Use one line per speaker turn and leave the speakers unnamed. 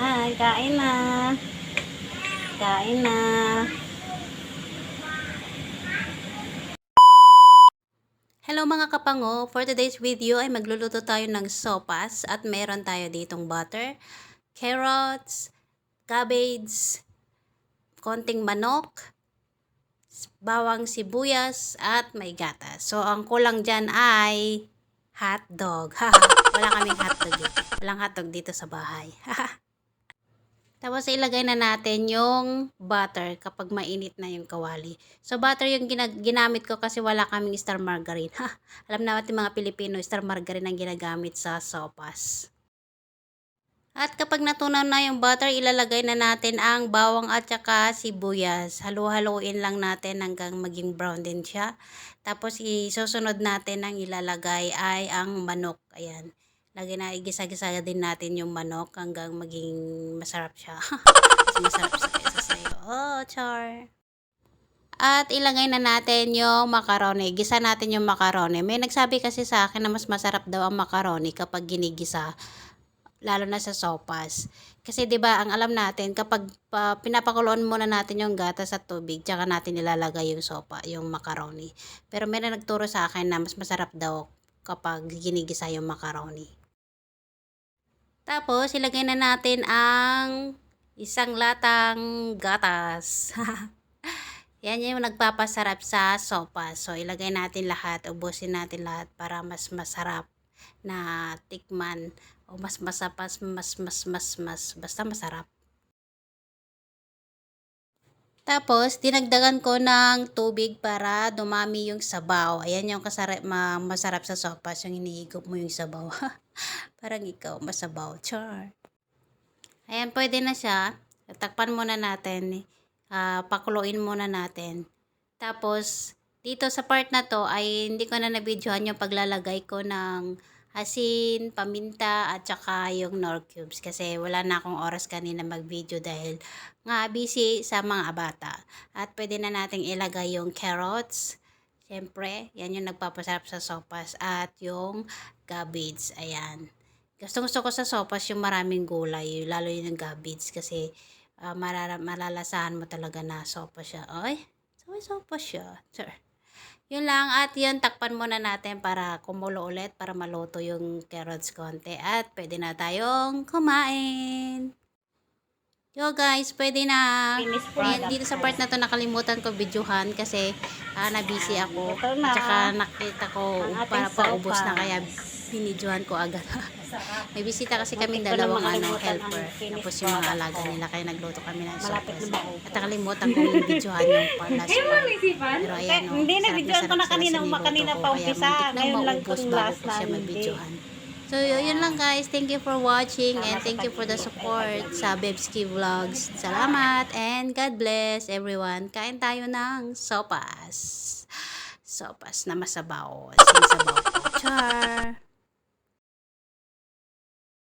Ay, kain na. Kain na. Hello mga kapango, for today's video ay magluluto tayo ng sopas at meron tayo ditong butter, carrots, cabbage, konting manok, bawang sibuyas at may gatas. So ang kulang dyan ay hotdog. Wala kaming hotdog eh. Walang hotdog dito sa bahay. Tapos ilagay na natin yung butter kapag mainit na yung kawali. So butter yung gina- ginamit ko kasi wala kaming star margarine. Ha, alam natin mga Pilipino, star margarine ang ginagamit sa sopas. At kapag natunaw na yung butter, ilalagay na natin ang bawang at saka sibuyas. Halu-haluin lang natin hanggang maging brown din siya. Tapos isusunod natin ang ilalagay ay ang manok. Ayan. Lagi na igisa-gisa din natin yung manok hanggang maging masarap siya. Mas masarap sa kaysa sa'yo. Oh, char. At ilagay na natin yung macaroni. Gisa natin yung macaroni. May nagsabi kasi sa akin na mas masarap daw ang macaroni kapag ginigisa lalo na sa sopas. Kasi 'di ba, ang alam natin kapag pa, pinapakuluan muna natin yung gatas at tubig, tsaka natin nilalagay yung sopa, yung macaroni. Pero may na nagturo sa akin na mas masarap daw kapag ginigisa yung macaroni. Tapos, ilagay na natin ang isang latang gatas. Yan yung nagpapasarap sa sopa. So, ilagay natin lahat, ubusin natin lahat para mas masarap na tikman o mas masapas, mas, mas, mas, mas, basta masarap. Tapos, dinagdagan ko ng tubig para dumami yung sabaw. Ayan yung kasarap, ma, masarap sa sopas, yung hinihigop mo yung sabaw. Parang ikaw, masabaw. Char. Ayan, pwede na siya. Takpan muna natin. Uh, pakuluin muna natin. Tapos, dito sa part na to ay hindi ko na nabidyohan yung paglalagay ko ng asin, paminta, at saka yung nor cubes. Kasi wala na akong oras kanina mag-video dahil nga busy sa mga bata. At pwede na nating ilagay yung carrots. Siyempre, yan yung nagpapasarap sa sopas. At yung cabbage. Ayan. Gusto gusto ko sa sopas yung maraming gulay. Lalo yung cabbage. Kasi uh, marara- malalasahan mo talaga na sopas siya. Ay, may sopas siya. Sir. Yun lang at yun takpan muna natin para kumulo ulit para maluto yung carrots konti at pwede na tayong kumain. Yo guys, pwede na. Ayan, dito sa part na to nakalimutan ko videohan kasi uh, na-busy ako. At saka nakita ko para paubos na kaya binidyohan ko agad. May bisita kasi kaming dalawang ano, helper. Tapos yung mga alaga nila kaya nagluto kami ng sopas. At nakalimutan ko yung videohan yung pa last part. Pero ayan o,
Hindi na
sarap
videohan ko na kanina, kanina pa umpisa. Ngayon lang
bago
last na
mabidyohan. So, yun lang guys. Thank you for watching and thank you for the support sa Bebski Vlogs. Salamat and God bless everyone. Kain tayo ng sopas. Sopas na masabaw. Sinasabaw. Char!